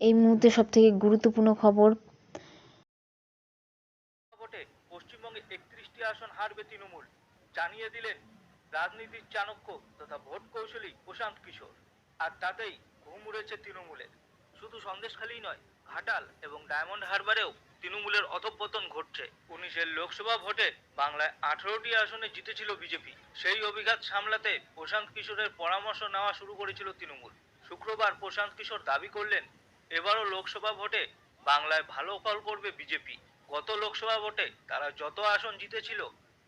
এই মুহূর্তে সবথেকে গুরুত্বপূর্ণ খবর। পশ্চিমবঙ্গে একত্রিশটি আসন হারবে তৃণমূল। জানিয়ে দিলেন রাজনীতির চাণক্য তথা ভোট কৌশলী প্রশান্ত কিশোর। আর তাতেই ঘুম তৃণমূলের। শুধু নয়, ঘাটাল এবং ডায়মন্ড হারবারেও তৃণমূলের অধঃপতন ঘটছে। উনিশের লোকসভা ভোটে বাংলায় আঠারোটি আসনে জিতেছিল বিজেপি। সেই অভিঘাত সামলাতে প্রশান্ত কিশোরের পরামর্শ নেওয়া শুরু করেছিল তৃণমূল। শুক্রবার প্রশান্ত কিশোর দাবি করলেন এবারও লোকসভা ভোটে বাংলায় ভালো ফল করবে বিজেপি। গত লোকসভা ভোটে তারা যত আসন জিতেছিল,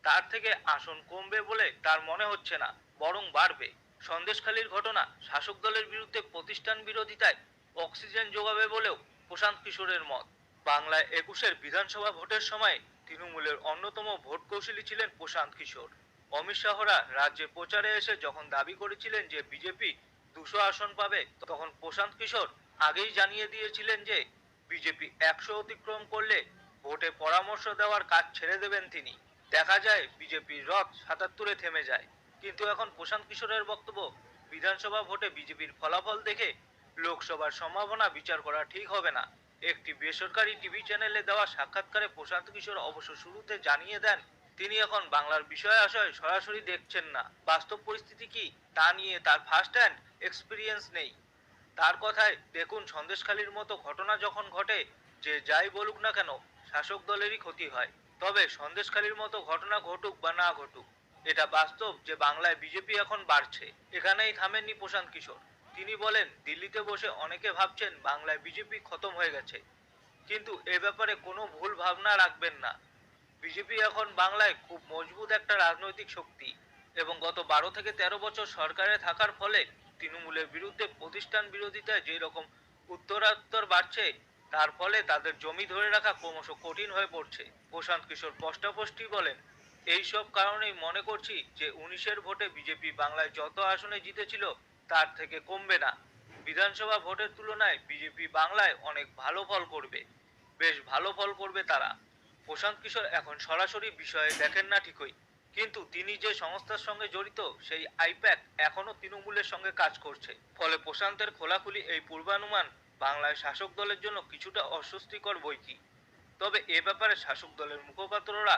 তার থেকে আসন কমবে বলে তার মনে হচ্ছে না, বরং বাড়বে। সন্দেশখালীর ঘটনা শাসক দলের বিরুদ্ধে প্রতিষ্ঠান বিরোধিতায় অক্সিজেন যোগাবে বলেও প্রশান্ত কিশোরের মত। বাংলায় একুশের বিধানসভা ভোটের সময় তৃণমূলের অন্যতম ভোট কৌশলী ছিলেন প্রশান্ত কিশোর। অমিত শাহরা রাজ্যে প্রচারে এসে যখন দাবি করেছিলেন যে বিজেপি দুশো আসন পাবে, তখন প্রশান্ত কিশোর আগেই জানিয়ে দিয়েছিলেন যে, বিজেপি একশো অতিক্রম করলে ভোটে পরামর্শ দেওয়ার কাজ ছেড়ে দেবেন তিনি। দেখা যায়, বিজেপির রথ সাতাত্তরে থেমে যায়। কিন্তু এখন প্রশান্ত কিশোরের বক্তব্য, বিধানসভা ভোটে বিজেপির ফলাফল দেখে লোকসভার সম্ভাবনা বিচার করা ঠিক হবে না। একটি বেসরকারি টিভি চ্যানেলে দেওয়া সাক্ষাৎকারে প্রশান্ত কিশোর অবশ্য শুরুতে জানিয়ে দেন, তিনি এখন বাংলার বিষয় আশয় সরাসরি দেখছেন না। বাস্তব পরিস্থিতি কি তা নিয়ে তার ফার্স্ট হ্যান্ড এক্সপিরিয়েন্স নেই। তার কথায়, দেখুন সন্দেশখালীর মতো ঘটনা যখন ঘটে, যে যাই বলুক না কেন, শাসক দলেরই ক্ষতি হয়। তবে সন্দেশখালীর মতো ঘটনা ঘটুক বা না ঘটুক, এটা বাস্তব যে বাংলায় বিজেপি এখন বাড়ছে। এখানেই থামেননি প্রশান্ত কিশোর। তিনি বলেন, দিল্লিতে বসে অনেকে ভাবছেন বাংলায় বিজেপি খতম হয়ে গেছে। কিন্তু এ ব্যাপারে কোনো ভুল ভাবনা রাখবেন না। বিজেপি এখন বাংলায় খুব মজবুত একটা রাজনৈতিক শক্তি এবং গত বারো থেকে তেরো বছর সরকারে থাকার ফলে তৃণমূলের বিরুদ্ধে প্রতিষ্ঠান বিরোধিতায় যে রকম উত্তরাত্তর বাড়ছে, তার ফলে তাদের জমি ধরে রাখা ক্রমশ কঠিন হয়ে পড়ছে। প্রশান্ত কিশোর স্পষ্টপষ্টি বলেন, এই সব কারণেই মনে করছি যে উনিশের ভোটে বিজেপি বাংলায় যত আসনে জিতেছিল, তার থেকে কমবে না। বিধানসভা ভোটের তুলনায় বিজেপি বাংলায় অনেক ভালো ফল করবে। বেশ ভালো ফল করবে তারা। প্রশান্ত কিশোর এখন সরাসরি বিষয়ে দেখেন না ঠিকই। কিন্তু তিনি যে সংস্থার সঙ্গে জড়িত, সেই আইপ্যাক এখনও তৃণমূলের সঙ্গে কাজ করছে। ফলে প্রশান্তের খোলাখুলি এই পূর্বানুমান বাংলায় শাসক দলের জন্য কিছুটা অস্বস্তিকর বৈকি তবে এ ব্যাপারে শাসক দলের মুখপাত্ররা